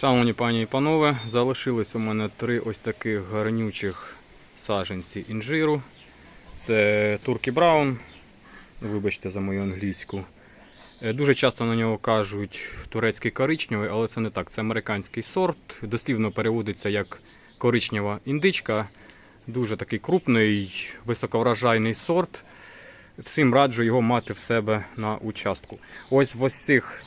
Шановні пані і панове, залишилось у мене три ось таких гарнючих саженці інжиру. Це Туркі Браун. Вибачте за мою англійську. Е, Дуже часто на нього кажуть турецький коричневий, але це не так. Це американський сорт. Дослівно переводиться як коричнева індичка. Дуже такий крупний, високовражайний сорт. Всім раджу його мати в себе на участку. Ось в ось цих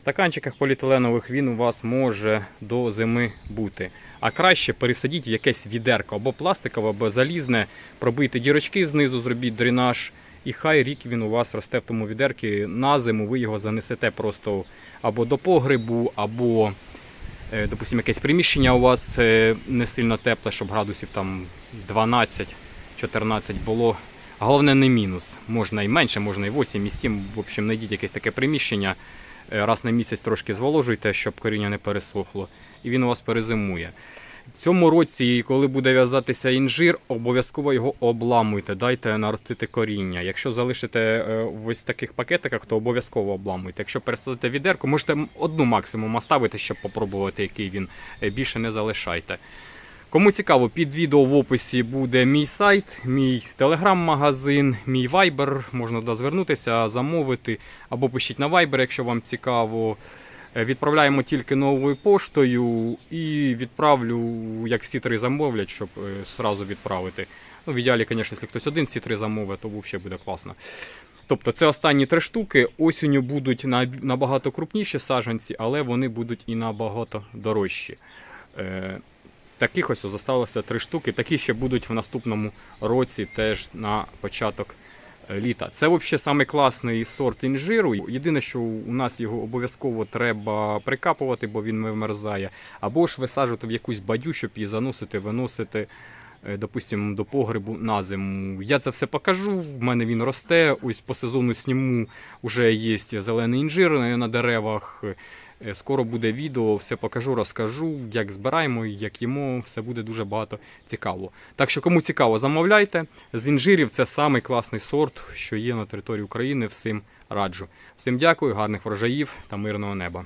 стаканчиках поліетиленових він у вас може до зими бути. А краще пересадіть в якесь відерко або пластикове, або залізне, пробийте дірочки знизу, зробіть дренаж, і хай рік він у вас росте в тому відерці. На зиму ви його занесете просто або до погребу, або, е, допустимо, якесь приміщення у вас е, не сильно тепле, щоб градусів там 12-14 було. Головне не мінус. Можна і менше, можна і 8, і 7. В общем, знайдіть якесь таке приміщення. Е, Раз на місяць трошки зволожуйте, щоб коріння не пересохло, і він у вас перезимує. В цьому році, коли буде в'язатися інжир, обов'язково його обламуйте, дайте наростити коріння. Якщо залишите е, в ось таких пакетиках, то обов'язково обламуйте. Якщо пересадите відерку, можете одну максимум оставити, щоб попробувати, який він Е, більше не залишайте. Кому цікаво, під відео в описі буде мій сайт, мій телеграм-магазин, мій вайбер. Можна туди звернутися, замовити або пишіть на вайбер, якщо вам цікаво. Е, Відправляємо тільки новою поштою і відправлю, як всі три замовлять, щоб е, зразу відправити. Ну, в ідеалі, звісно, якщо хтось один ці три замовить, то взагалі буде класно. Тобто це останні три штуки. Осінню будуть набагато крупніші саджанці, але вони будуть і набагато дорожчі. Таких ось залишилося три штуки. Такі ще будуть в наступному році теж на початок е, літа. Це взагалі самий сорт інжиру. Єдине, що у нас його обов'язково треба прикапувати, бо він вимерзає. Або ж висаджувати в якусь бадю, щоб її заносити, виносити. е, Допустимо, до погребу на зиму. Я це все покажу. В мене він росте. Ось по сезону сніму вже є зелений інжир на деревах. Е, Скоро буде відео, все покажу, розкажу, як збираємо, як їмо, все буде дуже багато цікаво. Так що, кому цікаво, замовляйте. З інжирів це самий класний сорт, що є на території України. Всім раджу. Всім дякую, гарних врожаїв та мирного неба.